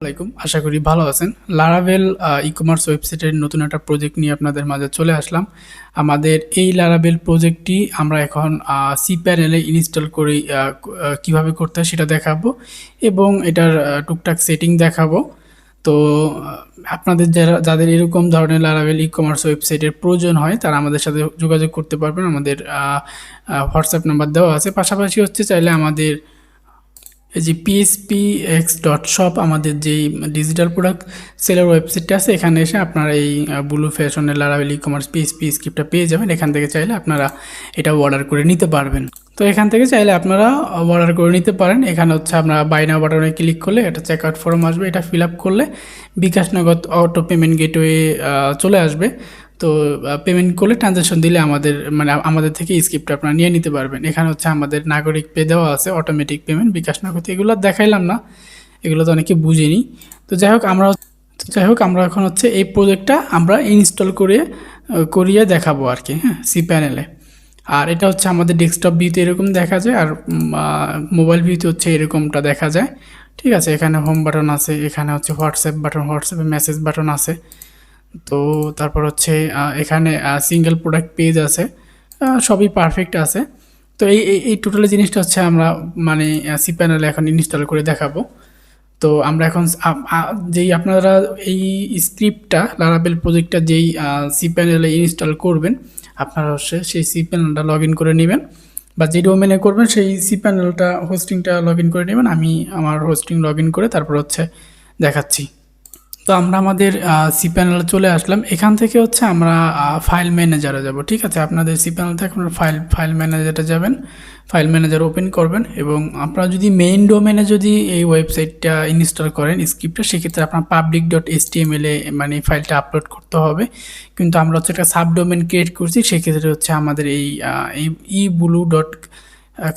আসসালামাইকুম আশা করি ভালো আছেন। লারাভেল ই কমার্স ওয়েবসাইটের নতুন একটা প্রজেক্ট নিয়ে আপনাদের মাঝে চলে আসলাম। আমাদের এই লারাভেল প্রজেক্টটি আমরা এখন সি প্যানেলে ইনস্টল করে কীভাবে করতে হয় সেটা দেখাবো এবং এটার টুকটাক সেটিং দেখাবো। তো আপনাদের যারা, যাদের এরকম ধরনের লারাভেল ই কমার্স ওয়েবসাইটের প্রয়োজন হয়, তারা আমাদের সাথে যোগাযোগ করতে পারবেন। আমাদের হোয়াটসঅ্যাপ নাম্বার দেওয়া আছে। পাশাপাশি হচ্ছে চাইলে আমাদের এই যে পিএসপি এক্স ডট শপ আমাদের যেই ডিজিটাল প্রোডাক্ট সেলের ওয়েবসাইটটা আছে, এখানে এসে আপনারা এই ব্লু ফ্যাশনের লারাবেল ই কমার্স পিএসপি স্ক্রিপ্টটা পেয়ে যাবেন। এখান থেকে চাইলে আপনারা এটা অর্ডার করে নিতে পারবেন। তো এখান থেকে চাইলে আপনারা অর্ডার করে নিতে পারেন। এখানে হচ্ছে আপনারা বাইনা বাটনে ক্লিক করলে এটা চেক আউট ফর্ম আসবে। এটা ফিল আপ করলে বিকাশ নগদ অটো পেমেন্ট গেটওয়ে চলে আসবে। তো পেমেন্ট করলে ট্রানজ্যাকশন দিলে আমাদের মানে আমাদের থেকে স্ক্রিপ্ট আপনারা নিয়ে নিতে পারবেন। এখানে হচ্ছে আমাদের নাগরিক পে দেওয়া আছে অটোমেটিক পেমেন্ট বিকাশ নগদ এগুলো দেখাইলাম না, এগুলো তো অনেকে বুঝিনি। তো যাই হোক, আমরা যাই হোক, আমরা এখন হচ্ছে এই প্রজেক্টটা আমরা ইনস্টল করে করিয়ে দেখাবো আর কি হ্যাঁ সি প্যানেলে আর এটা হচ্ছে আমাদের ডেস্কটপ ভিউতে এরকম দেখা যায়, আর মোবাইল ভিউতে হচ্ছে এরকমটা দেখা যায়। ঠিক আছে, এখানে হোম বাটন আছে, এখানে হচ্ছে হোয়াটসঅ্যাপ বাটন হোয়াটসঅ্যাপে মেসেজ বাটন আছে। তো তারপর হচ্ছে এখানে সিঙ্গেল প্রোডাক্ট পেজ আছে সবই পারফেক্ট আছে। তো এই, এই- টোটাল জিনিসটা হচ্ছে আমরা মানে সি প্যানেলে এখন ইনস্টল করে দেখাবো। তো আমরা এখন যেই আপনারা এই স্ক্রিপ্টটা লারাবেল প্রজেক্টটা যেই সি প্যানেলে ইনস্টল করবেন, আপনারা হচ্ছে সেই সি প্যানেলটা লগ ইন করে নেবেন। বা যে ডোমেনে করবেন, সেই সি প্যানেলটা হোস্টিংটা লগ ইন করে নেবেন। আমি আমার হোস্টিং লগ ইন করে তারপর হচ্ছে দেখাচ্ছি। তো আমরা আমাদের সি প্যানেলে চলে আসলাম। এখান থেকে হচ্ছে আমরা ফাইল ম্যানেজারে যাব, ঠিক আছে? আপনাদের সি থেকে আপনারা ফাইল ফাইল ম্যানেজারে যাবেন ফাইল ম্যানেজার ওপেন করবেন এবং আপনারা যদি মেইন ডোমেনে যদি এই ওয়েবসাইটটা ইনস্টল করেন স্ক্রিপ্টটা সেক্ষেত্রে আপনার পাবলিক ডট এস এ মানে ফাইলটা আপলোড করতে হবে। কিন্তু আমরা হচ্ছে একটা সাব ডোমেন ক্রিয়েট করছি, সেক্ষেত্রে হচ্ছে আমাদের এই E blue dot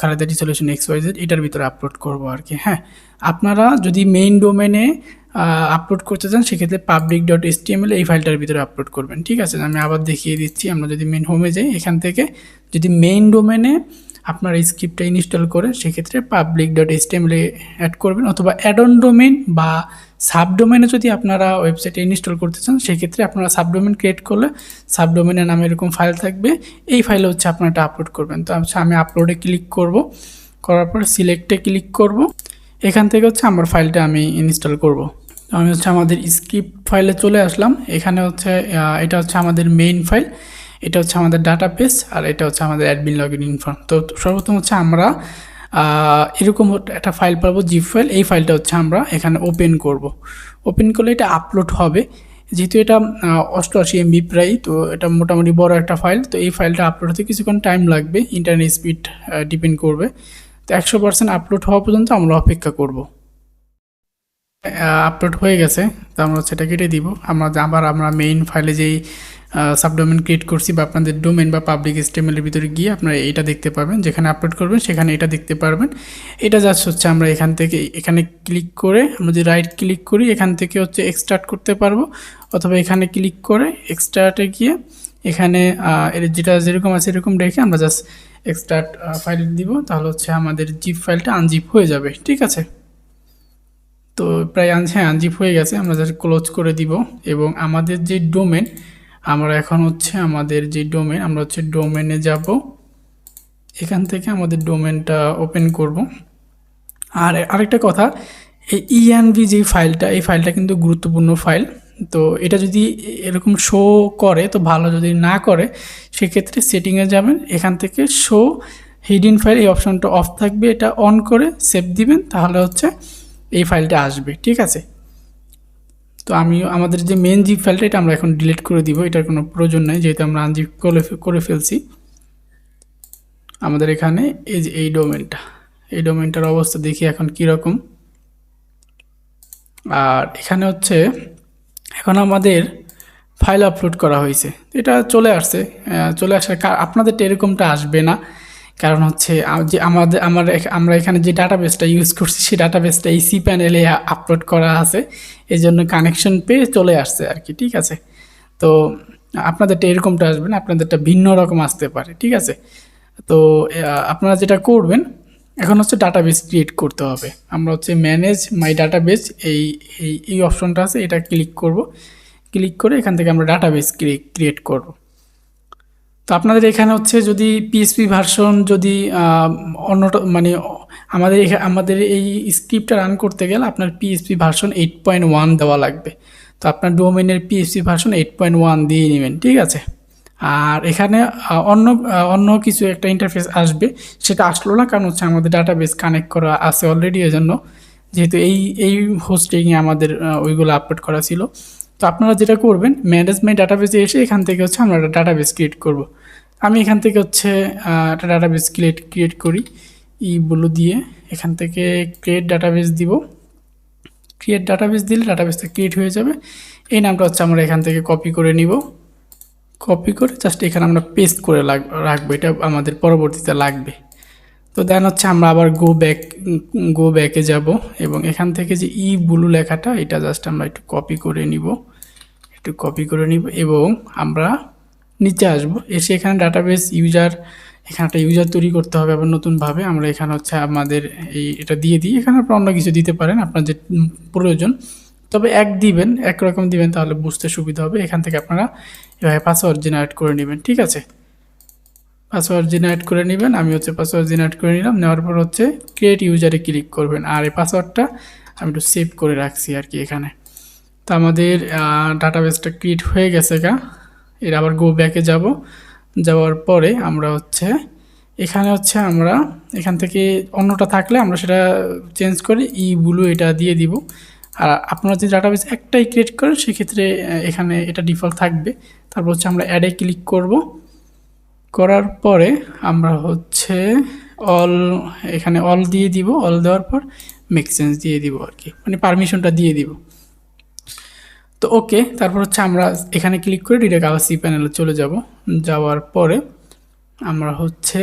Khaledari solution X Y Z এটার ভিতরে আপলোড করব আর কি হ্যাঁ? আপনারা যদি মেইন ডোমেনে আপলোড করতে চান, সেক্ষেত্রে পাবলিক ডট এস এই ফাইলটার ভিতরে আপলোড করবেন, ঠিক আছে? আমি আবার দেখিয়ে দিচ্ছি, আমরা যদি মেন হোমে যাই, এখান থেকে যদি মেইন ডোমেনে আপনার এই স্ক্রিপ্টটা ইনস্টল করে, সেক্ষেত্রে পাবলিক ডট এস অ্যাড করবেন, অথবা অ্যাড অন ডোমেন বা সাবডোমেনে যদি আপনারা ওয়েবসাইটে ইনস্টল করতে চান, সেক্ষেত্রে আপনারা সাবডোমেন ক্রিয়েট করলে সাবডোমেনের নামে এরকম ফাইল থাকবে, এই ফাইলে হচ্ছে আপনারা এটা আপলোড করবেন। তো আমি আপলোডে ক্লিক করব, করার পর সিলেক্টে ক্লিক করব। এখান থেকে হচ্ছে আমার ফাইলটা আমি ইনস্টল করব। আমি হচ্ছে আমাদের স্ক্রিপ্ট ফাইলে চলে আসলাম। এখানে হচ্ছে এটা হচ্ছে আমাদের মেইন ফাইল এটা হচ্ছে আমাদের ডাটা পেজ আর এটা হচ্ছে আমাদের অ্যাডমিন লগ ইন ইনফর্ম তো সর্বপ্রথম হচ্ছে আমরা এরকম একটা ফাইল পাবো জিপ ফাইল এই ফাইলটা হচ্ছে আমরা এখানে ওপেন করব। ওপেন করলে এটা আপলোড হবে। যেহেতু এটা অষ্টআশি এমবি প্রায়, তো এটা মোটামুটি বড় একটা ফাইল তো এই ফাইলটা আপলোড হতে কিছুক্ষণ টাইম লাগবে। ইন্টারনেট স্পিড ডিপেন্ড করবে। তো একশো পার্সেন্ট আপলোড হওয়া পর্যন্ত আমরা অপেক্ষা করব। আপলোড হয়ে গেছে, তো আমরা সেটা কেটে দিব। আমরা আবার আমরা মেইন ফাইলে যেই সাবডোমেন ক্রিয়েট করছি বা আপনাদের ডোমেন বা পাবলিক স্টেমেলের ভিতরে গিয়ে আপনারা এটা দেখতে পাবেন যেখানে আপলোড করবেন, সেখানে এটা দেখতে পারবেন। এটা জাস্ট হচ্ছে আমরা এখান থেকে, এখানে ক্লিক করে আমরা যদি রাইট ক্লিক করি, এখান থেকে হচ্ছে এক্সট্রাক্ট করতে পারব। অথবা এখানে ক্লিক করে এক্সট্রাটে গিয়ে এখানে যেটা যেরকম আছে এরকম রেখে আমরা জাস্ট এক্সট্রাক্ট ফাইল দিব, তাহলে হচ্ছে আমাদের জিপ ফাইলটা আনজিপ হয়ে যাবে, ঠিক আছে? তো প্রায় হ্যাঁ আনজিপ হয়ে গেছে, আমরা জাস্ট ক্লোজ করে দিব, এবং আমাদের যে ডোমেন আমরা এখন হচ্ছে আমাদের যে ডোমেন আমরা হচ্ছে ডোমেনে যাব, এখান থেকে আমাদের ডোমেনটা ওপেন করব। আর আরেকটা কথা, এই ইএনভি যে ফাইলটা এই ফাইলটা কিন্তু গুরুত্বপূর্ণ ফাইল তো এটা যদি এরকম শো করে, তো ভালো। যদি না করে, সেক্ষেত্রে সেটিংয়ে যাবেন, এখান থেকে শো হিডিন ফাইল এই অপশনটা অফ থাকবে, এটা অন করে সেভ দিবেন, তাহলে হচ্ছে এই ফাইলটা আসবে, ঠিক আছে? তো আমি, আমাদের যে মেন জিপ ফাইলটা এটা আমরা এখন ডিলিট করে দিব, এটার কোনো প্রয়োজন নেই, যেহেতু আমরা আনজিপ করে করে ফেলছি। আমাদের এখানে এই যে, এই ডোমেনটা এই ডোমেনটার অবস্থা দেখি এখন কীরকম। আর এখানে হচ্ছে এখন আমাদের ফাইল আপলোড করা হয়েছে। এটা চলে আসছে চলে আসার আপনাদেরটা এরকমটা আসবে না। কারণ হচ্ছে যে আমাদের, আমার আমরা এখানে যে ডাটাবেসটা ইউজ করছি, সেই ডাটাবেসটা এই সি প্যানেলে আপলোড করা আছে। এই জন্য কানেকশন পেয়ে চলে আসছে আর কি, ঠিক আছে? তো আপনাদেরটা এরকমটা আসবে না, আপনাদেরটা ভিন্ন রকম আসতে পারে, ঠিক আছে? তো আপনারা যেটা করবেন এখন হচ্ছে ডাটাবেস ক্রিয়েট করতে হবে। আমরা হচ্ছে ম্যানেজ মাই ডাটাবেস এই এই এই অপশনটা আছে, এটা ক্লিক করব। ক্লিক করে এখান থেকে আমরা ডাটাবেস ক্রিয়েট করব। তো আপনাদের এখানে হচ্ছে যদি পিএসপি ভার্সন যদি অন্যটা মানে আমাদের এখা- আমাদের এই স্ক্রিপ্টটা রান করতে গেলে আপনার PHP version eight point one দেওয়া লাগবে। তো আপনার ডোমেনের PHP version eight point one দিয়ে নেবেন, ঠিক আছে? আর এখানে অন্য অন্য কিছু একটা ইন্টারফেস আসবে, সেটা আসলো না, কারণ হচ্ছে আমাদের ডাটাবেস কানেক্ট করা আছে অলরেডি এজন্য যেহেতু এই এই হোস্টিংয়ে আমাদের ওইগুলো আপলোড করা ছিল। তো আপনারা যেটা করবেন ম্যানেজমেন্ট ডাটাবেসে এসে এখান থেকে হচ্ছে আমরা একটা ডাটাবেস ক্রিয়েট করব। আমি এখান থেকে হচ্ছে একটা ডাটাবেস ক্রিয়েট ক্রিয়েট করি, ই ব্লু দিয়ে এখান থেকে ক্রিয়েট ডাটাবেস দিব। ক্রিয়েট ডাটাবেস দিলে ডাটাবেসটা ক্রিয়েট হয়ে যাবে। এই নামটা হচ্ছে আমরা এখান থেকে কপি করে নিব। কপি করে জাস্ট এখানে আমরা পেস্ট করে রাখব, এটা আমাদের পরবর্তীতে লাগবে। তো দেন হচ্ছে আমরা আবার গো ব্যাক গো ব্যাকে যাব এবং এখান থেকে যে ই ব্লু লেখাটা, এটা জাস্ট আমরা একটু কপি করে নিব। একটু কপি করে নিব এবং আমরা নিচে আসব। এসে এখানে ডাটাবেস ইউজার এখানে একটা ইউজার তৈরি করতে হবে আবার নতুনভাবে। আমরা এখানে হচ্ছে আমাদের এই এটা দিয়ে দিই। এখানে আপনার অন্য কিছু দিতে পারেন, আপনার যে প্রয়োজন। তবে এক দিবেন একরকম দিবেন তাহলে বুঝতে সুবিধা হবে। এখান থেকে আপনারা এভাবে পাসওয়ার্ড জেনারেট করে নেবেন, ঠিক আছে? পাসওয়ার্ড জেনারেট করে নেবেন, আমি হচ্ছে পাসওয়ার্ড জেনারেট করে নিলাম, নেওয়ার পর হচ্ছে ক্রিয়েট ইউজারে ক্লিক করবেন। আর এই পাসওয়ার্ডটা আমি একটু সেভ করে রাখছি আর কি এখানে। তো আমাদের ডাটাবেসটা ক্রিয়েট হয়ে গেছে গা। এর আবার গো ব্যাকে যাব। যাওয়ার পরে আমরা হচ্ছে, এখানে হচ্ছে আমরা, এখান থেকে অন্যটা থাকলে আমরা সেটা চেঞ্জ করে ই ব্লু এটা দিয়ে দিব। আর আপনারা যদি ডাটাবেস একটাই ক্রিয়েট করেন, সেক্ষেত্রে এখানে এটা ডিফল্ট থাকবে। তারপর হচ্ছে আমরা অ্যাডে ক্লিক করব। করার পরে আমরা হচ্ছে অল এখানে অল দিয়ে দিব। অল দেওয়ার পর মেক দিয়ে দিব আর কি। মানে পারমিশনটা দিয়ে দিব। তো ওকে তারপর হচ্ছে আমরা এখানে ক্লিক করে ডিরেক্ট আবার সি প্যানেলে চলে যাব। যাওয়ার পরে আমরা হচ্ছে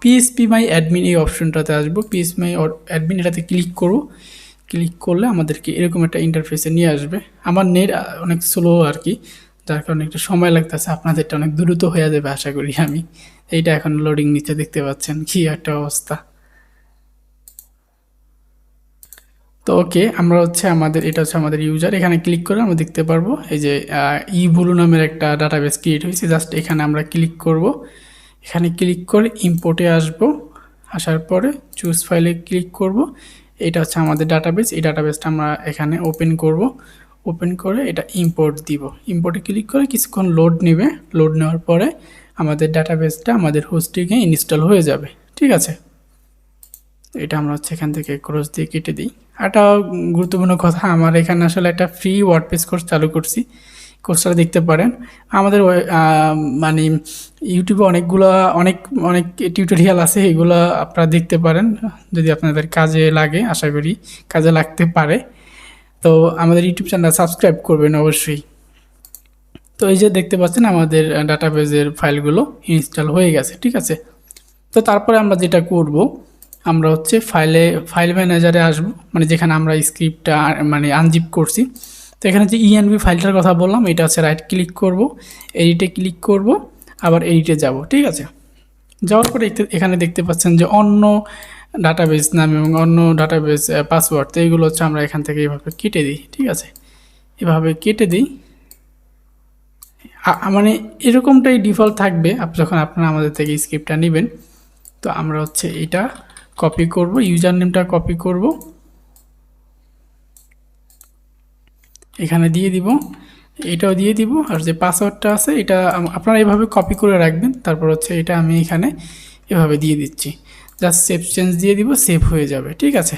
পিএসপি মাই অ্যাডমিন এই অপশনটাতে আসব। পিএসপি মাই অ্যাডমিন এটাতে ক্লিক করব। ক্লিক করলে আমাদেরকে এরকম একটা ইন্টারফেসে নিয়ে আসবে। আমার নেট অনেক স্লো আর কি, যার কারণে একটু সময় লাগতেছে, আপনাদেরটা অনেক দ্রুত হয়ে যাবে, আশা করি আমি। এইটা এখন লোডিং নিচে দেখতে পাচ্ছেন, কি একটা অবস্থা। তো ওকে আমরা হচ্ছে আমাদের, এটা হচ্ছে আমাদের ইউজার এখানে ক্লিক করে আমরা দেখতে পারব, এই যে ই ব্লু নামের একটা ডাটাবেস ক্রিয়েট হয়েছে জাস্ট এখানে আমরা ক্লিক করব। এখানে ক্লিক করে ইম্পোর্টে আসব, আসার পরে চুজ ফাইলে ক্লিক করব এটা হচ্ছে আমাদের ডাটাবেস এই ডাটাবেসটা আমরা এখানে ওপেন করব। ওপেন করে এটা ইম্পোর্ট দিব। ইম্পোর্টে ক্লিক করে কিছুক্ষণ লোড নেবে। লোড নেওয়ার পরে আমাদের ডাটাবেসটা আমাদের হোস্টিংয়ে ইনস্টল হয়ে যাবে। ঠিক আছে? এটা আমরা হচ্ছে এখান থেকে ক্রস দিয়ে কেটে দিই। একটা গুরুত্বপূর্ণ কথা, আমার এখানে আসলে একটা ফ্রি ওয়ার্ডপ্রেস কোর্স চালু করছি। কোর্সটা দেখতে পারেন। আমাদের মানে ইউটিউবে অনেকগুলো, অনেক অনেক টিউটোরিয়াল আছে, এগুলো আপনারা দেখতে পারেন, যদি আপনাদের কাজে লাগে, আশা করি কাজে লাগতে পারে। তো আমাদের ইউটিউব চ্যানেল সাবস্ক্রাইব করবেন অবশ্যই। তো এই যে দেখতে পাচ্ছেন, আমাদের ডাটাবেজের ফাইলগুলো ইনস্টল হয়ে গেছে, ঠিক আছে? তো তারপরে আমরা যেটা করব, আমরা হচ্ছে ফাইলে ফাইল ম্যানেজারে আসব মানে যেখানে আমরা স্ক্রিপ্টটা মানে আনজিপ করছি। তো এখানে যে ইএনবি ফাইলটার কথা বললাম, এটা হচ্ছে রাইট ক্লিক করব এডিটে ক্লিক করব, আবার এডিটে যাব, ঠিক আছে? যাওয়ার পরে এখানে দেখতে পাচ্ছেন যে অন্য ডাটাবেস নাম এবং অন্য ডাটাবেস পাসওয়ার্ড তো এইগুলো হচ্ছে আমরা এখান থেকে এইভাবে কেটে দিই, ঠিক আছে? এভাবে কেটে দিই। মানে এরকমটাই ডিফল্ট থাকবে যখন আপনারা আমাদের থেকে স্ক্রিপ্টটা নেবেন। তো আমরা হচ্ছে এটা কপি করব ইউজার নেমটা কপি করব। এখানে দিয়ে দিব, এটাও দিয়ে দিব, আর যে পাসওয়ার্ডটা আছে এটা আপনারা এভাবে কপি করে রাখবেন, তারপর হচ্ছে এটা আমি এখানে এভাবে দিয়ে দিচ্ছি। জাস্ট সেভ চেঞ্জ দিয়ে দিব সেভ হয়ে যাবে, ঠিক আছে?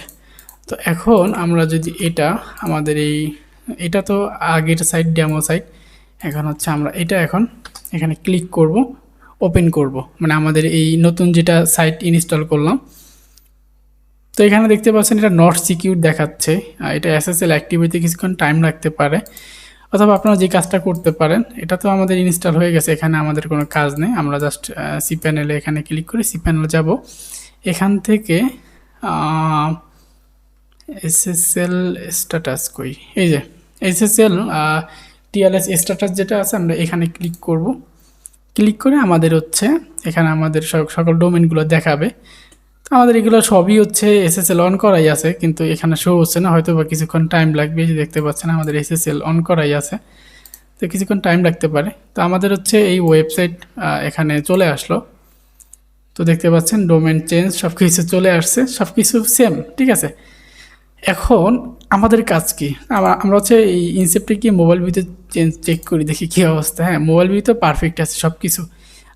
তো এখন আমরা যদি এটা, আমাদের এই, এটা তো আগের সাইট ডেমো সাইট এখন হচ্ছে আমরা এটা এখন এখানে ক্লিক করব ওপেন করব। মানে আমাদের এই নতুন যেটা সাইট ইনস্টল করলাম তো এখানে দেখতে পাচ্ছেন এটা নট সিকিউর দেখাচ্ছে। এটা এসএসএল অ্যাক্টিভ হইতে কিছুক্ষণ টাইম লাগতে পারে। অথবা আপনারা যে কাজটা করতে পারেন, এটা তো আমাদের ইনস্টল হয়ে গেছে, এখানে আমাদের কোনো কাজ নেই। আমরা জাস্ট সি প্যানেলে এখানে ক্লিক করে সি প্যানেলে যাব। এখান থেকে এসএসএল স্ট্যাটাস কই? এই যে এসএসএল টিএলএস স্ট্যাটাস যেটা আছে, আমরা এখানে ক্লিক করব। ক্লিক করে আমাদের হচ্ছে, এখানে আমাদের সক- সকল ডোমেনগুলো দেখাবে। আমাদের এগুলো সবই হচ্ছে এসএসএল অন করাই আছে, কিন্তু এখানে শো হচ্ছে না হয়তো বা কিছুক্ষণ টাইম লাগবে যে দেখতে পাচ্ছেন আমাদের এসএসএল অন করাই আছে। তো কিছুক্ষণ টাইম লাগতে পারে। তো আমাদের হচ্ছে এই ওয়েবসাইট এখানে চলে আসলো। তো দেখতে পাচ্ছেন ডোমেন চেঞ্জ সব কিছু চলে আসছে সব কিছু সেম ঠিক আছে? এখন আমাদের কাজ কি? আমরা হচ্ছে এই ইনসেপ্টে কি মোবাইল ভিতরে চেঞ্জ চেক করি, দেখি কী অবস্থা। হ্যাঁ মোবাইল ভিতরে পারফেক্ট আছে সব কিছু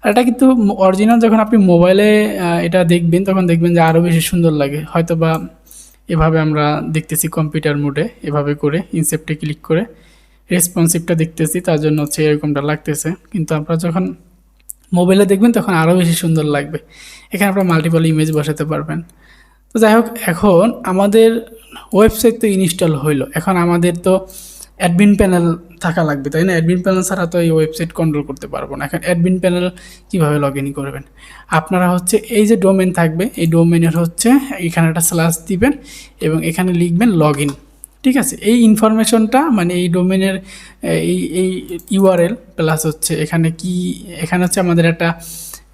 আর এটা কিন্তু অরিজিনাল যখন আপনি মোবাইলে এটা দেখবেন, তখন দেখবেন যে আরও বেশি সুন্দর লাগে। হয়তো বা এভাবে আমরা দেখতেছি কম্পিউটার মোডে এভাবে করে ইনসেপ্টে ক্লিক করে রেসপন্সিভটা দেখতেছি, তার জন্য হচ্ছে এরকমটা লাগতেছে। কিন্তু আপনারা যখন মোবাইলে দেখবেন, তখন আরও বেশি সুন্দর লাগবে। এখানে আপনারা মাল্টিপল ইমেজ বসাতে পারবেন। তো যাই হোক, এখন আমাদের ওয়েবসাইট তো ইনস্টল হইল। এখন আমাদের তো অ্যাডমিন প্যানেল থাকা লাগবে, তাই না? অ্যাডমিন প্যানেল ছাড়া তো এই ওয়েবসাইট কন্ট্রোল করতে পারব না। এখন অ্যাডমিন প্যানেল কীভাবে লগ ইন করবেন? আপনারা হচ্ছে এই যে ডোমেন থাকবে, এই ডোমেনের হচ্ছে এখানে একটা স্ল্যাশ দিবেন এবং এখানে লিখবেন লগ ইন ঠিক আছে? এই ইনফরমেশনটা মানে এই ডোমেনের এই এই ইউআরএল প্লাস হচ্ছে এখানে কি, এখানে হচ্ছে আমাদের একটা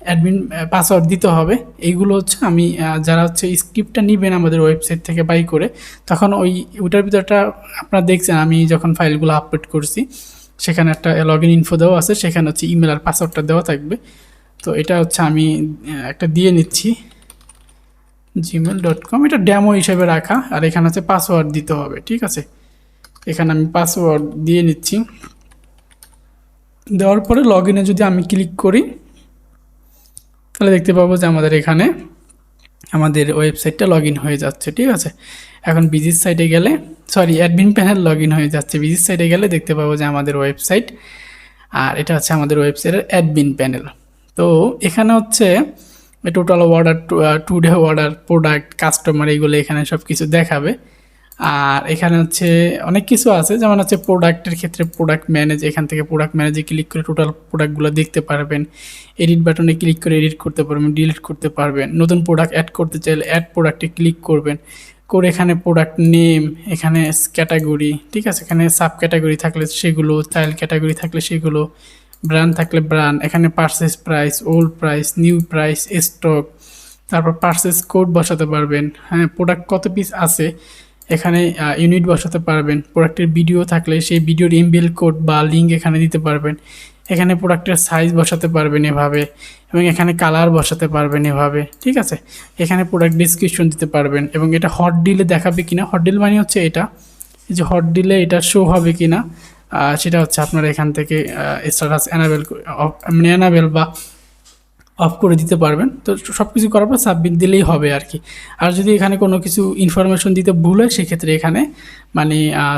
অ্যাডমিন পাসওয়ার্ড দিতে হবে। এইগুলো হচ্ছে আমি যারা হচ্ছে স্ক্রিপ্টটা নেবেন আমাদের ওয়েবসাইট থেকে বাই করে, তখন ওই ওটার ভিতরটা আপনারা দেখছেন, আমি যখন ফাইলগুলো আপলোড করছি, সেখানে একটা লগ ইন ইনফো দেওয়া আছে, সেখানে হচ্ছে ইমেল আর পাসওয়ার্ডটা দেওয়া থাকবে। তো এটা হচ্ছে আমি একটা দিয়ে নিচ্ছি জিমেল ডট কম এটা ড্যামো হিসেবে রাখা, আর এখানে হচ্ছে পাসওয়ার্ড দিতে হবে, ঠিক আছে? এখানে আমি পাসওয়ার্ড দিয়ে নিচ্ছি। দেওয়ার পরে লগ ইনে যদি আমি ক্লিক করি তাহলে দেখতে পাবো যে আমাদের এখানে আমাদের ওয়েবসাইটটা লগ হয়ে যাচ্ছে, ঠিক আছে? এখন বিজির সাইটে গেলে সরি অ্যাডমিন প্যানেল লগ হয়ে যাচ্ছে। বিজির সাইটে গেলে দেখতে পাবো যে আমাদের ওয়েবসাইট আর এটা হচ্ছে আমাদের ওয়েবসাইটের অ্যাডমিন প্যানেল তো এখানে হচ্ছে total order today order product customer এইগুলো এখানে সব কিছু দেখাবে। আর এখানে হচ্ছে অনেক কিছু আছে, যেমন হচ্ছে প্রোডাক্টের ক্ষেত্রে প্রোডাক্ট ম্যানেজ এখান থেকে প্রোডাক্ট ম্যানেজে ক্লিক করে টোটাল প্রোডাক্টগুলো দেখতে পারবেন। এডিট বাটনে ক্লিক করে এডিট করতে পারবেন ডিলিট করতে পারবেন। নতুন প্রোডাক্ট অ্যাড করতে চাইলে অ্যাড প্রোডাক্টে ক্লিক করবেন। করে এখানে প্রোডাক্ট নেম এখানে ক্যাটাগরি ঠিক আছে? এখানে সাব ক্যাটাগরি থাকলে সেগুলো চাইল্ড ক্যাটাগরি থাকলে সেগুলো ব্র্যান্ড থাকলে ব্র্যান্ড এখানে purchase price old price new price stock তারপর পার্সেস কোড বসাতে পারবেন। হ্যাঁ প্রোডাক্ট কত পিস আছে? এখানে ইউনিট বসাতে পারবেন। প্রোডাক্টের ভিডিও থাকলে সেই ভিডিওর ইমবিল কোড বা লিঙ্ক এখানে দিতে পারবেন। এখানে প্রোডাক্টের সাইজ বসাতে পারবেন এভাবে এবং এখানে কালার বসাতে পারবেন এভাবে, ঠিক আছে? এখানে প্রোডাক্ট ডিসক্রিপশন দিতে পারবেন এবং এটা হট ডিলে দেখাবে কিনা? হট ডিল মানে হচ্ছে এটা। যে হট ডিলে এটা শো হবে কিনা? সেটা হচ্ছে আপনারা এখান থেকে স্ট্যাটাস অ্যানাবেল মানে অ্যানাবেল বা অফ করে দিতে পারবেন। তো সব কিছু করার পর সাবমিট দিলেই হবে আর কি। আর যদি এখানে কোনো কিছু ইনফরমেশন দিতে ভুল হয়, সেক্ষেত্রে এখানে মানে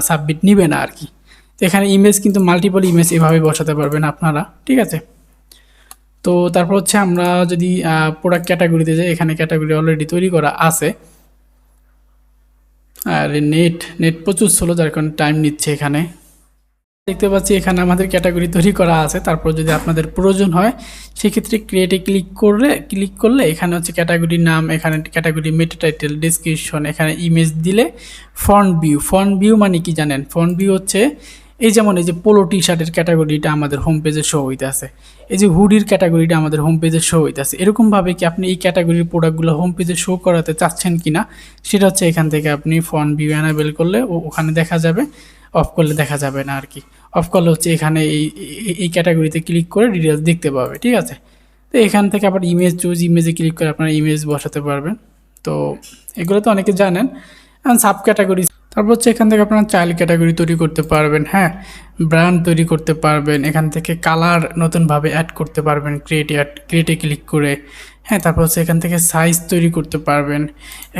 সাবমিট নিবে না আর কি। তো এখানে ইমেজ কিন্তু মাল্টিপল ইমেজ এভাবে বসাতে পারবেন আপনারা, ঠিক আছে? তো তারপর হচ্ছে আমরা যদি প্রোডাক্ট ক্যাটাগরিতে যাই, এখানে ক্যাটাগরি অলরেডি তৈরি করা আছে। আর নেট নেট প্রচুর ছিল যার কারণে টাইম নিচ্ছে এখানে। দেখতে পাচ্ছি এখানে আমাদের ক্যাটাগরি তৈরি করা আছে। তারপর যদি আপনাদের প্রয়োজন হয়, সেক্ষেত্রে ক্রিয়েটে ক্লিক করলে ক্লিক করলে এখানে হচ্ছে ক্যাটাগরির নাম, এখানে ক্যাটাগরি মেটা টাইটেল ডিসক্রিপশন এখানে ইমেজ দিলে ফন্ট ভিউ ফন্ট ভিউ মানে কি জানেন? ফন্ট ভিউ হচ্ছে এই যেমন এই যে পোলো টি শার্টের ক্যাটাগরিটা আমাদের হোম পেজে শো হইতে আছে এই যে হুডির ক্যাটাগরিটা আমাদের হোম পেজে শো হইতে আছে এরকমভাবে কি আপনি এই ক্যাটাগরির প্রোডাক্টগুলো হোম পেজে শো করাতে চাচ্ছেন কি না সেটা হচ্ছে এখান থেকে আপনি ফন্ট ভিউ অ্যানাবেল করলে ওখানে দেখা যাবে। অফ করলে দেখা যাবে না আর কি। অফ করলে হচ্ছে এখানে এই এই ক্যাটাগরিতে ক্লিক করে ডিটেলস দেখতে পাবে, ঠিক আছে? তো এখান থেকে আবার ইমেজ চুজ ইমেজে ক্লিক করে আপনারা ইমেজ বসাতে পারবেন। তো এগুলো তো অনেকে জানেন। সাব ক্যাটাগরি তারপর হচ্ছে এখান থেকে আপনারা চাইল্ড ক্যাটাগরি তৈরি করতে পারবেন হ্যাঁ? ব্র্যান্ড তৈরি করতে পারবেন, এখান থেকে কালার নতুনভাবে অ্যাড করতে পারবেন ক্রিয়েটে অ্যাড ক্রিয়েটে ক্লিক করে। হ্যাঁ তারপর হচ্ছে এখান থেকে সাইজ তৈরি করতে পারবেন।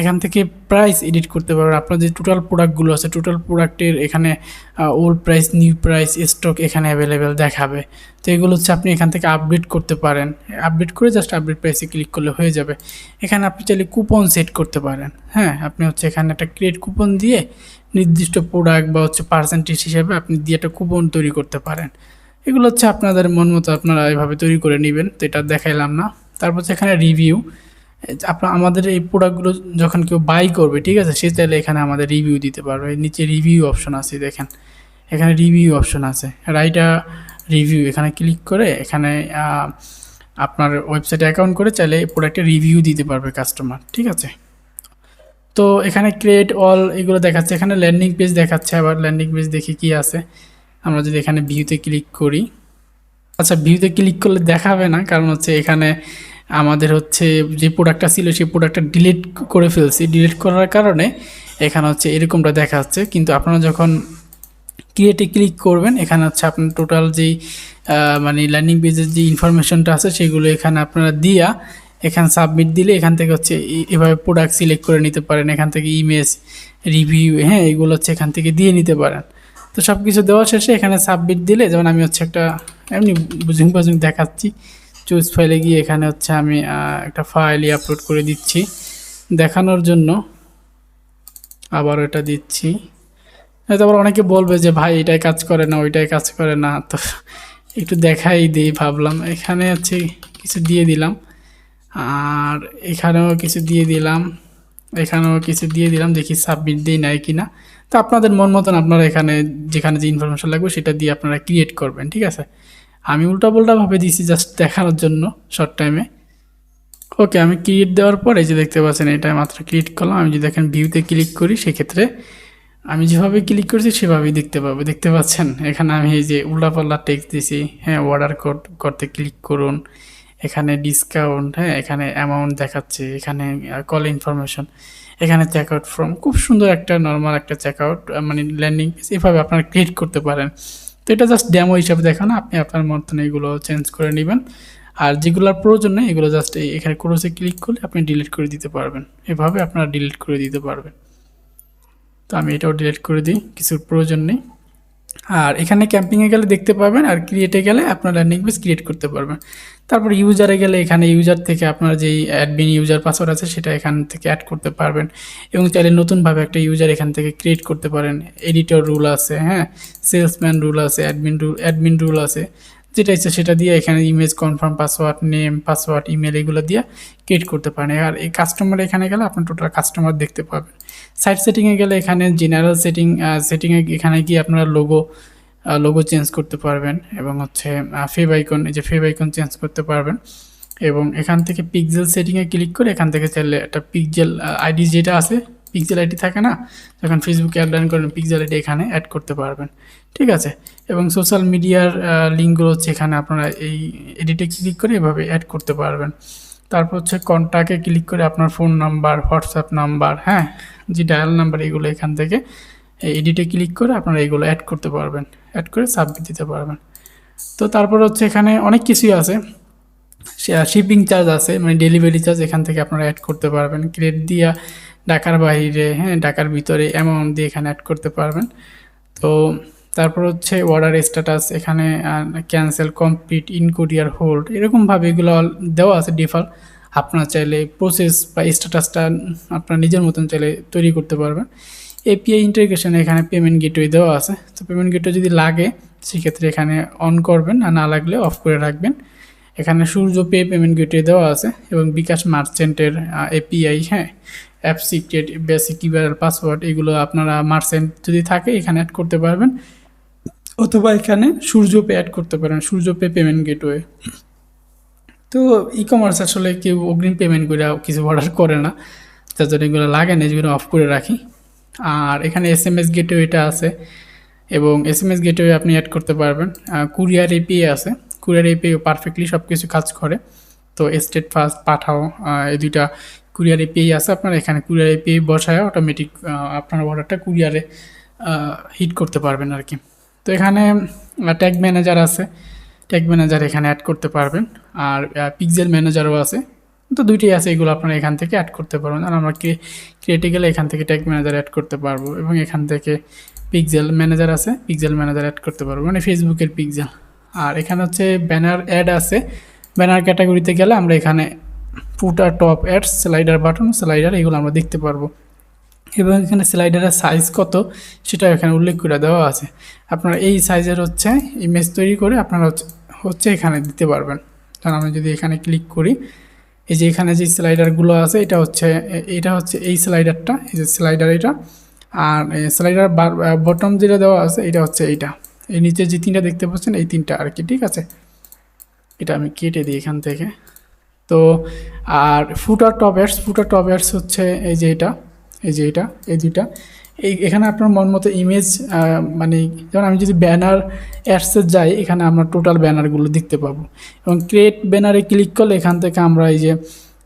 এখান থেকে প্রাইস এডিট করতে পারবেন। আপনার যে টোটাল প্রোডাক্টগুলো আছে টোটাল প্রোডাক্টের এখানে old price new price stock এখানে অ্যাভেলেবেল দেখাবে। তো এগুলো হচ্ছে আপনি এখান থেকে আপডেট করতে পারেন। আপডেট করে জাস্ট আপডেট প্রাইসে ক্লিক করলে হয়ে যাবে। এখানে আপনি চাইলে কুপন সেট করতে পারেন। হ্যাঁ আপনি হচ্ছে এখানে একটা ক্রিয়েট কুপন দিয়ে নির্দিষ্ট প্রোডাক্ট বা হচ্ছে পার্সেন্টেজ হিসেবে আপনি দিয়ে একটা কুপন তৈরি করতে পারেন। এগুলো হচ্ছে আপনাদের মন মতো আপনারা এভাবে তৈরি করে নেবেন। তো এটা দেখাইলাম না। তারপর এখানে রিভিউ আপনার আমাদের এই প্রোডাক্টগুলো যখন কেউ বাই করবে, ঠিক আছে, সে চাইলে এখানে আমাদের রিভিউ দিতে পারবে। নিচে রিভিউ অপশন আছে, দেখেন। এখানে রিভিউ অপশন আছে। রাইটা রিভিউ এখানে ক্লিক করে এখানে আপনার ওয়েবসাইটে অ্যাকাউন্ট করে চাইলে প্রোডাক্টের রিভিউ দিতে পারবে কাস্টমার ঠিক আছে? তো এখানে ক্রিয়েট অল এগুলো দেখাচ্ছে, এখানে ল্যান্ডিং পেজ দেখাচ্ছে, আবার ল্যান্ডিং পেজ দেখি কি আছে। আমরা যদি এখানে ভিউতে ক্লিক করি আচ্ছা ভিউতে ক্লিক করলে দেখাবে না, কারণ হচ্ছে এখানে আমাদের হচ্ছে যে প্রোডাক্টটা ছিল, সেই প্রোডাক্টটা ডিলিট করে ফেলছি। ডিলিট করার কারণে এখানে হচ্ছে এরকমটা দেখা যাচ্ছে। কিন্তু আপনারা যখন ক্রিয়েটে ক্লিক করবেন, এখানে হচ্ছে আপনার টোটাল যেই মানে লার্নিং পেজের যে ইনফরমেশনটা আছে, সেগুলো এখানে আপনারা দিয়া এখানে সাবমিট দিলে এখান থেকে হচ্ছে এভাবে প্রোডাক্ট সিলেক্ট করে নিতে পারেন। এখান থেকে ইমেজ রিভিউ হ্যাঁ এগুলো হচ্ছে এখান থেকে দিয়ে নিতে পারেন। তো সব কিছু দেওয়া শেষে এখানে সাবমিট দিলে, যেমন আমি হচ্ছে একটা এমনি বুঝুং বাজুং দেখাচ্ছি। চুজ ফাইলে গিয়ে এখানে হচ্ছে আমি একটা ফাইলই আপলোড করে দিচ্ছি। দেখানোর জন্য আবার এটা দিচ্ছি। আবার অনেকে বলবে যে, ভাই, এটাই কাজ করে না, ওইটাই কাজ করে না। তো একটু দেখাই দিই ভাবলাম। এখানে হচ্ছে কিছু দিয়ে দিলাম। আর এখানেও কিছু দিয়ে দিলাম। এখানেও কিছু দিয়ে দিলাম। দেখি সাবমিট দিই নাই কিনা। তো আপনাদের মন মতন আপনারা এখানে যেখানে যে ইনফরমেশন লাগবে সেটা দিয়ে আপনারা ক্রিয়েট করবেন, ঠিক আছে? আমি উল্টাপাল্টাভাবে দিয়েছি জাস্ট দেখানোর জন্য শর্ট টাইমে ওকে আমি ক্রিয়েট দেওয়ার পর এই যে দেখতে পাচ্ছেন, এটা মাত্র ক্রিয়েট করলাম। আমি যদি দেখেন ভিউতে ক্লিক করি, সেক্ষেত্রে আমি যেভাবে ক্লিক করছি, সেভাবেই দেখতে পাবো। দেখতে পাচ্ছেন, এখানে আমি এই যে উল্টাপাল্লা টেক্সট দিছি হ্যাঁ অর্ডার করতে ক্লিক করুন। এখানে ডিসকাউন্ট হ্যাঁ এখানে অ্যামাউন্ট দেখাচ্ছে। এখানে কল ইনফরমেশন এখানে চেক আউট ফ্রম খুব সুন্দর একটা নর্মাল একটা চেক আউট মানে ল্যান্ডিং এভাবে আপনারা ক্রিয়েট করতে পারেন। তো এটা জাস্ট ডেমো হিসাবে দেখানো, আপনি আপনার মতন এগুলো চেঞ্জ করে নেবেন। আর যেগুলোর প্রয়োজন নেই, এগুলো জাস্ট এখানে ক্রোসে ক্লিক করলে আপনি ডিলিট করে দিতে পারবেন। এভাবে আপনারা ডিলিট করে দিতে পারবেন। তো আমি এটাও ডিলিট করে দিই, কিছুর প্রয়োজন নেই। আর এখানে ক্যাম্পিংয়ে গেলে দেখতে পাবেন, আর ক্রিয়েটে গেলে আপনার ল্যান্ডিং পেজ ক্রিয়েট করতে পারবেন। তারপর ইউজারে গেলে এখানে ইউজার থেকে আপনার যেই অ্যাডমিন ইউজার পাসওয়ার্ড আছে সেটা এখান থেকে অ্যাড করতে পারবেন। এবং চাইলে নতুনভাবে একটা ইউজার এখান থেকে ক্রিয়েট করতে পারেন। এডিটর রুল আছে হ্যাঁ? সেলসম্যান রুল আছে অ্যাডমিন রুল অ্যাডমিন রুল আছে। যেটা ইচ্ছে সেটা দিয়ে এখানে image confirm password name password email এগুলো দিয়ে ক্রিয়েট করতে পারেন। আর এই কাস্টমার এখানে গেলে আপনার টোটাল কাস্টমার দেখতে পাবেন। সাইট সেটিংয়ে গেলে এখানে জেনারেল সেটিং সেটিংয়ে এখানে গিয়ে আপনারা লোগো লোগো চেঞ্জ করতে পারবেন এবং হচ্ছে ফেভ আইকন এই যে ফেভ আইকন চেঞ্জ করতে পারবেন। এবং এখান থেকে পিকজেল সেটিংয়ে ক্লিক করে এখান থেকে চাইলে একটা পিকজেল আইডি যেটা আছে পিকজেল আইডি থাকে না? যখন ফেসবুকে অ্যাড ডান করেন পিকজেল আইডি এখানে অ্যাড করতে পারবেন। ঠিক আছে? এবং সোশ্যাল মিডিয়ার লিঙ্কগুলো হচ্ছে এখানে আপনারা এই এডিটে ক্লিক করে এভাবে অ্যাড করতে পারবেন। তারপর হচ্ছে কন্ট্যাক্টে ক্লিক করে আপনার ফোন নাম্বার হোয়াটসঅ্যাপ নাম্বার হ্যাঁ? যে ডায়াল নাম্বার এগুলো এখান থেকে এডিটে ক্লিক করে আপনারা এগুলো অ্যাড করতে পারবেন। অ্যাড করে সাবমিট দিতে পারবেন। তো তারপর হচ্ছে এখানে অনেক কিছুই আছে। শিপিং চার্জ আছে মানে ডেলিভারি চার্জ এখান থেকে আপনারা অ্যাড করতে পারবেন। ক্রেডিট দিয়া ঢাকার বাইরে হ্যাঁ ঢাকার ভিতরে অ্যামাউন্ট দিয়ে এখানে অ্যাড করতে পারবেন। তো তারপর হচ্ছে অর্ডার স্ট্যাটাস এখানে cancel complete in courier hold এরকমভাবে এগুলো দেওয়া আছে ডিফল্ট আপনার চাইলে প্রসেস বা স্ট্যাটাসটা আপনার নিজের মতন চাইলে তৈরি করতে পারবেন। এপিআই ইন্টিগ্রেশন এখানে পেমেন্ট গেটওয়ে দেওয়া আছে। তো পেমেন্ট গেটওয়ে যদি লাগে, সেক্ষেত্রে এখানে অন করবেন আর না লাগলে অফ করে রাখবেন। এখানে সূর্য পে পেমেন্ট গেটওয়ে দেওয়া আছে এবং বিকাশ মার্চেন্টের এপিআই হ্যাঁ app secret basic QR password এগুলো আপনারা মার্চেন্ট যদি থাকে, এখানে অ্যাড করতে পারবেন। অথবা এখানে সূর্য পে অ্যাড করতে পারেন, সূর্য পে পেমেন্ট গেটওয়ে তো ই কমার্স আসলে কেউ অগ্রিম পেমেন্ট করে কিছু অর্ডার করে না। যার জন্য এগুলো লাগে না যেগুলো অফ করে রাখি। আর এখানে এস এম এস গেটওয়েটা আছে এবং এস এম এস গেটওয়ে আপনি অ্যাড করতে পারবেন। কুরিয়ার এপিএ আছে। কুরিয়ার এপিএ পারফেক্টলি সব কিছু কাজ করে। তো স্টেট ফাস্ট পাঠাও এই দুইটা কুরিয়ার এপিআই আছে আপনার। এখানে কুরিয়ার এপিআই বসায় অটোমেটিক আপনার অর্ডারটা কুরিয়ারে হিট করতে পারবেন আর কি। তো এখানে ট্যাগ ম্যানেজার আছে। ট্যাগ ম্যানেজার এখানে অ্যাড করতে পারবেন। আর পিকজেল ম্যানেজারও আছে। তো দুইটাই আছে, এগুলো আপনারা এখান থেকে অ্যাড করতে পারবেন। আর আমরা ক্রিয়েটে গেলে এখান থেকে ট্যাগ ম্যানেজার অ্যাড করতে পারব এবং এখান থেকে পিকজেল ম্যানেজার আছে পিকজেল ম্যানেজার অ্যাড করতে পারব মানে ফেসবুকের পিকজেল আর এখানে হচ্ছে ব্যানার অ্যাড আছে ব্যানার ক্যাটাগরিতে গেলে আমরা এখানে footer top ad slider button slider এগুলো আমরা দেখতে পারব। এবং এখানে স্লাইডারের সাইজ কত সেটা এখানে উল্লেখ করে দেওয়া আছে। আপনারা এই সাইজের হচ্ছে ইমেজ তৈরি করে আপনারা হচ্ছে এখানে দিতে পারবেন। কারণ আমি যদি এখানে ক্লিক করি এই যে এখানে যে স্লাইডারগুলো আছে, এটা হচ্ছে এটা হচ্ছে এই স্লাইডারটা এই যে স্লাইডার এটা। আর স্লাইডার বটম যেটা দেওয়া আছে, এটা হচ্ছে এইটা। এই নিচে যে তিনটা দেখতে পাচ্ছেন, এই তিনটা আর কি, ঠিক আছে? এটা আমি কেটে দিই এখান থেকে। তো, আর footer top ads footer top ads হচ্ছে এই যে এটা, এই যে এটা, এই দুইটা। এই এখানে আপনার মন মতো ইমেজ মানে যেমন আমি যদি ব্যানার অ্যাডসে যাই, এখানে আমরা টোটাল ব্যানারগুলো দেখতে পাবো। এবং ক্রিয়েট ব্যানারে ক্লিক করলে এখান থেকে আমরা এই যে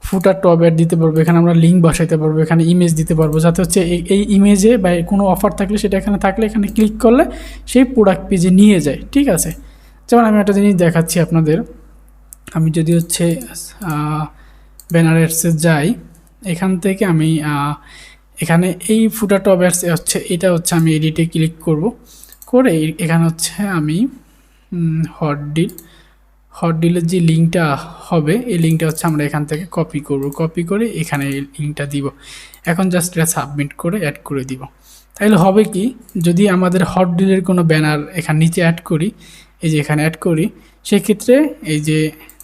ফুটার টপ অ্যাড দিতে পারব, এখানে আমরা লিঙ্ক বসাইতে পারব, এখানে ইমেজ দিতে পারব, যাতে হচ্ছে এই ইমেজে বা কোনো অফার থাকলে সেটা এখানে থাকলে এখানে ক্লিক করলে সেই প্রোডাক্ট পেজে নিয়ে যায়, ঠিক আছে? যেমন আমি একটা জিনিস দেখাচ্ছি আপনাদের। আমি যদি হচ্ছে ব্যানার অ্যাডসে যাই, এখান থেকে আমি এখানে এই ফুটার টপ অ্যাডস হচ্ছে, এটা হচ্ছে আমি এডিটে ক্লিক করব। করে এখানে হচ্ছে আমি হট ডিল হট ডিলের যে লিঙ্কটা হবে, এই লিঙ্কটা হচ্ছে আমরা এখান থেকে কপি করব। কপি করে এখানে এই লিঙ্কটা দিব। এখন জাস্ট এটা সাবমিট করে অ্যাড করে দিব। তাহলে হবে কি, যদি আমাদের হট ডিলের কোনো ব্যানার এখানে নিচে অ্যাড করি, এই যে এখানে অ্যাড করি, সেক্ষেত্রে এই যে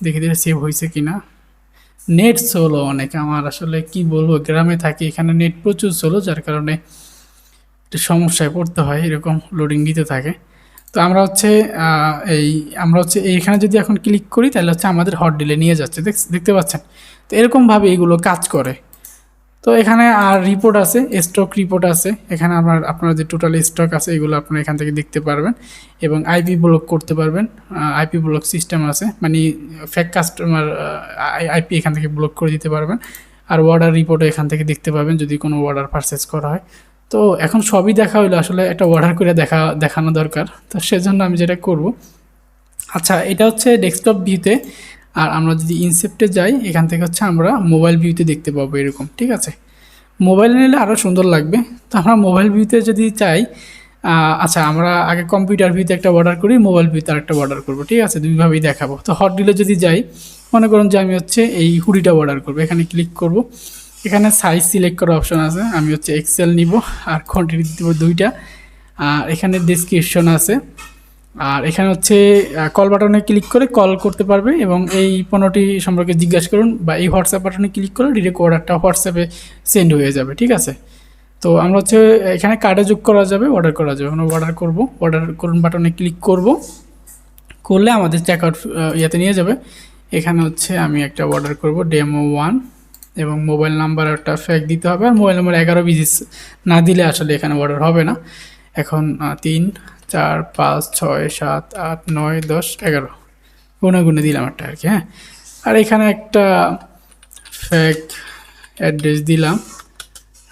দেখে দেখে সেভ হয়েছে কি না নেট সোলো অনেক। আমার আসলে কি বলব, গ্রামে থাকি, এখানে নেট প্রচুর সোলো যার কারণে একটু সমস্যায় পড়তে হয়, এরকম লোডিং দিতে থাকে। তো আমরা হচ্ছে এই, আমরা হচ্ছে এইখানে যদি এখন ক্লিক করি, তাহলে হচ্ছে আমাদের হট ডিলে নিয়ে যাচ্ছে। দেখ- দেখতে পাচ্ছেন? তো এরকমভাবে এগুলো কাজ করে। তো এখানে আর রিপোর্ট আছে স্টক রিপোর্ট আছে। এখানে আপনার আপনার যে টোটাল স্টক আছে, এগুলো আপনারা এখান থেকে দেখতে পারবেন এবং আইপি ব্লক করতে পারবেন। আইপি ব্লক সিস্টেম আছে মানে ফেক কাস্টমার আইপি এখান থেকে ব্লক করে দিতে পারবেন। আর অর্ডার রিপোর্টও এখান থেকে দেখতে পাবেন যদি কোনো অর্ডার পারচেস করা হয়। তো এখন সবই দেখা হইল, আসলে একটা অর্ডার করে দেখা, দেখানো দরকার। তো সেজন্য আমি যেটা করব আচ্ছা এটা হচ্ছে ডেস্কটপ ভিউতে আর আমরা যদি ইনসেপ্টে যাই, এখান থেকে হচ্ছে আমরা মোবাইল ভিউতে দেখতে পাবো এরকম, ঠিক আছে? মোবাইলে নিলে আরও সুন্দর লাগবে। তো আমরা মোবাইল ভিউতে যদি চাই আচ্ছা আমরা আগে কম্পিউটার ভিউতে একটা অর্ডার করি মোবাইল ভিউতে আরেকটা অর্ডার করব, ঠিক আছে? দুইভাবেই দেখাবো। তো হট ডিলে যদি যাই, মনে করুন যে আমি হচ্ছে এই হুডিটা অর্ডার করব, এখানে ক্লিক করব। এখানে সাইজ সিলেক্ট করার অপশন আছে, আমি হচ্ছে এক্সেল নিব, আর কোয়ান্টিটি দিব দুইটা। আর এখানে ডিসক্রিপশন আছে। আর এখানে হচ্ছে কল বাটনে ক্লিক করে কল করতে পারবে এবং এই পণ্যটি সম্পর্কে জিজ্ঞাসা করুন বা এই হোয়াটসঅ্যাপ বাটনে ক্লিক করে ডিরেক্ট অর্ডারটা হোয়াটসঅ্যাপে সেন্ড হয়ে যাবে, ঠিক আছে? তো আমরা হচ্ছে, এখানে কার্ডে যোগ করা যাবে অর্ডার করা যাবে। আমরা অর্ডার করব অর্ডার করুন বাটনে ক্লিক করব। করলে আমাদের চেক আউট ইয়েতে নিয়ে যাবে। এখানে হচ্ছে আমি একটা অর্ডার করব ডেমো ওয়ান এবং মোবাইল নাম্বার একটা ফ্যাক দিতে হবে। আর মোবাইল নাম্বার এগারো বিজিস না দিলে আসলে এখানে অর্ডার হবে না। এখন তিন চার, পাঁচ, ছয়, সাত, আট, নয়, দশ, এগারো। গুনে দিলাম একটা আর কি হ্যাঁ? আর এখানে একটা ফ্যাক অ্যাড্রেস দিলাম।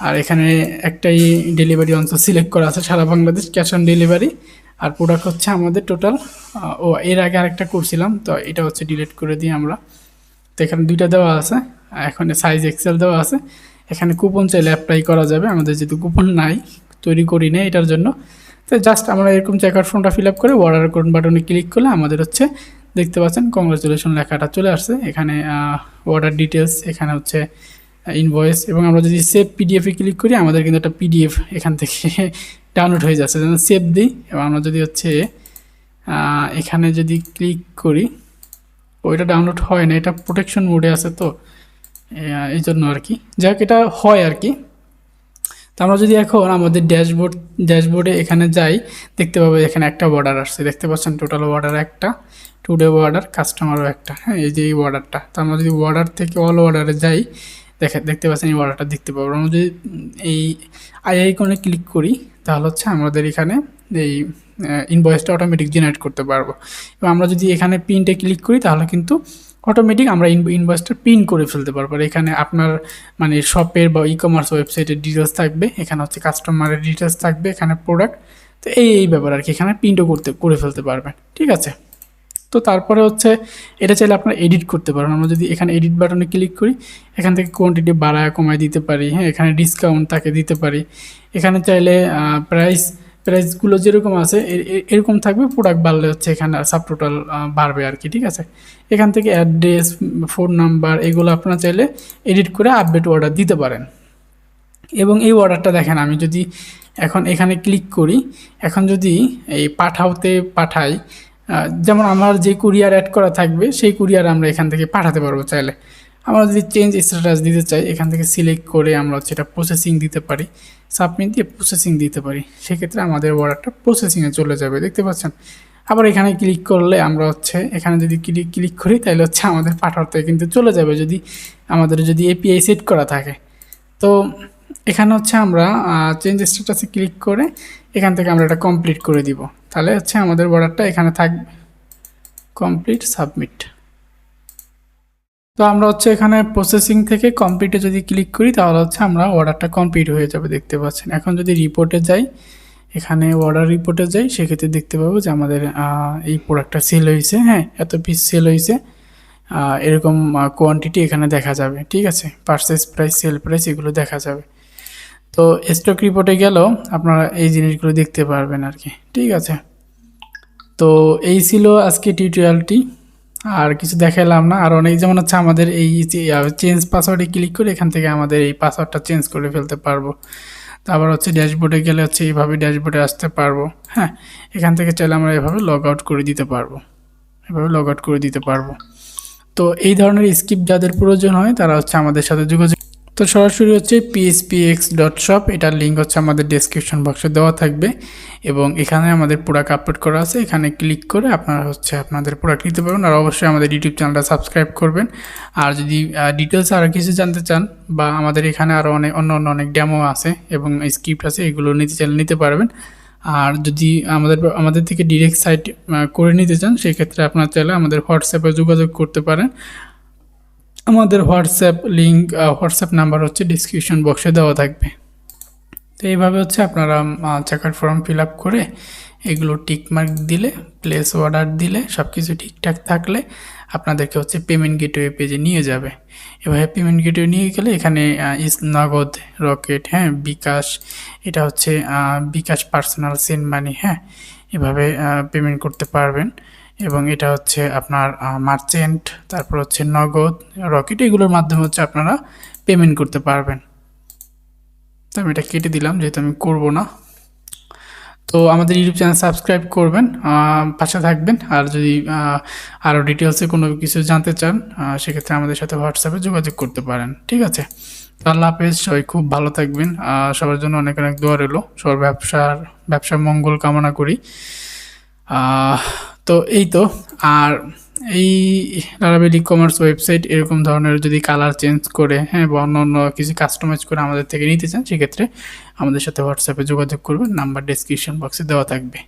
আর এখানে একটাই ডেলিভারি অঞ্চল সিলেক্ট করা আছে, সারা বাংলাদেশ ক্যাশ অন ডেলিভারি আর প্রোডাক্ট হচ্ছে আমাদের টোটাল ও, এর আগে আরেকটা করছিলাম, তো এটা হচ্ছে ডিলিট করে দিই আমরা। তো এখানে দুইটা দেওয়া আছে, এখানে সাইজ এক্সেল দেওয়া আছে। এখানে কুপন চাইলে অ্যাপ্লাই করা যাবে, আমাদের যেহেতু কুপন নাই, তৈরি করি না এটার জন্য। তো জাস্ট আমরা এরকম চেকআউট ফর্মটা ফিল আপ করে অর্ডার করুন বাটনে ক্লিক করলে আমাদের হচ্ছে দেখতে পাচ্ছেন কংগ্রাচুলেশন লেখাটা চলে আসছে। এখানে অর্ডার ডিটেলস এখানে হচ্ছে ইনভয়েস এবং আমরা যদি সেভ পিডিএফে ক্লিক করি, আমাদের কিন্তু একটা পিডিএফ এখান থেকে ডাউনলোড হয়ে যাচ্ছে। যেন সেভ দিই এবং আমরা যদি হচ্ছে এখানে যদি ক্লিক করি, ওইটা ডাউনলোড হয় না, এটা প্রোটেকশন মোডে আছে তো এই জন্য আর কি। যাক, এটা হয় আর কি। তো আমরা যদি এখন আমাদের ড্যাশবোর্ড, ড্যাশবোর্ডে এখানে যাই, দেখতে পাবো এখানে একটা বর্ডার আসছে। দেখতে পাচ্ছেন টোটাল অর্ডার একটা টুডে অর্ডার কাস্টমারও একটা হ্যাঁ এই যে এই অর্ডারটা তো আমরা যদি অর্ডার থেকে অল অর্ডারে যাই, দেখে, দেখতে পাচ্ছেন এই অর্ডারটা দেখতে পাবো। আমরা যদি এই আই আইকনে ক্লিক করি, তাহলে হচ্ছে আমাদের এখানে এই ইনভয়েসটা অটোমেটিক জেনারেট করতে পারব। এবং আমরা যদি এখানে প্রিন্টে ক্লিক করি, তাহলে কিন্তু অটোমেটিক আমরা ইনভয়েসটা প্রিন্ট করে ফেলতে পারব। এখানে আপনার মানে শপের বা ই কমার্স ওয়েবসাইটের ডিটেলস থাকবে। এখানে হচ্ছে কাস্টমারের ডিটেলস থাকবে, এখানে প্রোডাক্ট তো এই এই ব্যাপার আর কি। এখানে প্রিন্টও করতে, করে ফেলতে পারবেন। ঠিক আছে? তো তারপরে হচ্ছে এটা চাইলে আপনারা এডিট করতে পারেন। আমরা যদি এখানে এডিট বাটনে ক্লিক করি, এখান থেকে কোয়ান্টিটি বাড়ায়, কমায় দিতে পারি। হ্যাঁ এখানে ডিসকাউন্ট তাকে দিতে পারি। এখানে চাইলে প্রাইস প্রাইসগুলো যেরকম আছে এরকম থাকবে প্রোডাক্ট বাড়লে হচ্ছে এখানে সাব টোটাল বাড়বে আর কি, ঠিক আছে? এখান থেকে অ্যাড্রেস ফোন নাম্বার এগুলো আপনারা চাইলে এডিট করে আপডেট অর্ডার দিতে পারেন। এবং এই অর্ডারটা দেখেন, আমি যদি এখন এখানে ক্লিক করি, এখন যদি এই পাঠাওতে পাঠাই যেমন আমার যে কুরিয়ার অ্যাড করা থাকবে, সেই কুরিয়ার আমরা এখান থেকে পাঠাতে পারব চাইলে। আমরা যদি চেঞ্জ স্ট্যাটাস দিতে চাই, এখান থেকে সিলেক্ট করে আমরা এটা প্রসেসিং দিতে পারি। সাবমিট দিয়ে প্রসেসিং দিতে পারি। সেক্ষেত্রে আমাদের অর্ডারটা প্রসেসিংয়ে চলে যাবে, দেখতে পাচ্ছেন? আবার এখানে ক্লিক করলে আমরা হচ্ছে, এখানে যদি ক্লিক ক্লিক করি তাহলে হচ্ছে আমাদের পাঠাতে কিন্তু চলে যাবে যদি আমাদের যদি এপিআই সেট করা থাকে। তো এখানে হচ্ছে আমরা চেঞ্জ স্ট্যাটাসে ক্লিক করে এখান থেকে আমরা এটা কমপ্লিট করে দিব। তাহলে হচ্ছে আমাদের অর্ডারটা এখানে থাকবে কমপ্লিট সাবমিট তো আমরা হচ্ছে এখানে প্রসেসিং থেকে কমপ্লিটে যদি ক্লিক করি, তাহলে হচ্ছে আমরা অর্ডারটা কমপ্লিট হয়ে যাবে দেখতে পাচ্ছেন। এখন যদি রিপোর্টে যাই, এখানে অর্ডার রিপোর্টে যাই, সেক্ষেত্রে দেখতে পাবো যে আমাদের এই প্রোডাক্টটা সেল হয়েছে হ্যাঁ এত পিস সেল হয়েছে। এরকম কোয়ান্টিটি এখানে দেখা যাবে, ঠিক আছে? পার্সেস প্রাইস সেল প্রাইস এগুলো দেখা যাবে। তো স্টক রিপোর্টে গেলেও আপনারা এই জিনিসগুলো দেখতে পারবেন আর কি, ঠিক আছে? তো এই ছিল আজকে টিউটোরিয়ালটি আর কিছু দেখালাম না। আর অনেক যেমন হচ্ছে আমাদের এই চেঞ্জ পাসওয়ার্ডে ক্লিক করে এখান থেকে আমাদের এই পাসওয়ার্ডটা চেঞ্জ করে ফেলতে পারব। তারপর হচ্ছে ড্যাশবোর্ডে গেলে হচ্ছে এইভাবে ড্যাশবোর্ডে আসতে পারব। হ্যাঁ এখান থেকে চাইলে আমরা এভাবে লগ আউট করে দিতে পারব। এভাবে লগ আউট করে দিতে পারব। তো এই ধরনের স্কিপ যাদের প্রয়োজন হয়, তারা হচ্ছে আমাদের সাথে যোগাযোগ তো সরাসরি হচ্ছে পিএসপি এক্স ডট শপ এটার লিঙ্ক হচ্ছে আমাদের ডেসক্রিপশন বক্সে দেওয়া থাকবে। এবং এখানে আমাদের প্রোডাক্ট আপলোড করা আছে, এখানে ক্লিক করে আপনারা হচ্ছে আপনাদের প্রোডাক্ট নিতে পারবেন। আর অবশ্যই আমাদের ইউটিউব চ্যানেলটা সাবস্ক্রাইব করবেন। আর যদি ডিটেলস আরও কিছু জানতে চান, বা আমাদের এখানে আরও অনেক, অন্য অন্য অনেক ডেমো আছে এবং স্ক্রিপ্ট আছে, এগুলো নিতে চাইলে নিতে পারবেন। আর যদি আমাদের আমাদের থেকে ডিরেক্ট সাইট করে নিতে চান, সেক্ষেত্রে আপনার চাইলে আমাদের হোয়াটসঅ্যাপে যোগাযোগ করতে পারেন। আমাদের হোয়াটসঅ্যাপ লিঙ্ক হোয়াটসঅ্যাপ নাম্বার হচ্ছে ডিসক্রিপশন বক্সে দেওয়া থাকবে। তো এইভাবে হচ্ছে আপনারা চাকার ফর্ম ফিল আপ করে এগুলো টিকমার্ক দিলে প্লেস অর্ডার দিলে সব কিছু ঠিকঠাক থাকলে আপনাদেরকে হচ্ছে পেমেন্ট গেটওয়ে পেজে নিয়ে যাবে। এভাবে পেমেন্ট গেটওয়ে নিয়ে গেলে এখানে নগদ রকেট হ্যাঁ বিকাশ, এটা হচ্ছে বিকাশ পার্সোনাল সেন্ড মানি হ্যাঁ এভাবে পেমেন্ট করতে পারবেন। এবং এটা হচ্ছে আপনার মার্চেন্ট, তারপর হচ্ছে নগদ, রকেট, এগুলোর মাধ্যমে হচ্ছে আপনারা পেমেন্ট করতে পারবেন। তো আমি এটা কেটে দিলাম, যেহেতু আমি করব না। তো আমাদের ইউটিউব চ্যানেল সাবস্ক্রাইব করবেন পাশে থাকবেন। আর যদি আরও ডিটেলসে কোনো কিছু জানতে চান সেক্ষেত্রে আমাদের সাথে হোয়াটসঅ্যাপে যোগাযোগ করতে পারেন, ঠিক আছে? আল্লাহ হাফেজ, সবাই খুব ভালো থাকবেন। সবার জন্য অনেক অনেক দোয়া রইল। সবার ব্যবসার ব্যবসার মঙ্গল কামনা করি। তো এই তো, আর এই লারাবেল ই কমার্স ওয়েবসাইট এরকম ধরনের যদি কালার চেঞ্জ করে হ্যাঁ বা অন্য অন্য কিছু কাস্টমাইজ করে আমাদের থেকে নিতে চান, সেক্ষেত্রে আমাদের সাথে হোয়াটসঅ্যাপে যোগাযোগ করবেন নাম্বার ডিসক্রিপশন বক্সে দেওয়া থাকবে।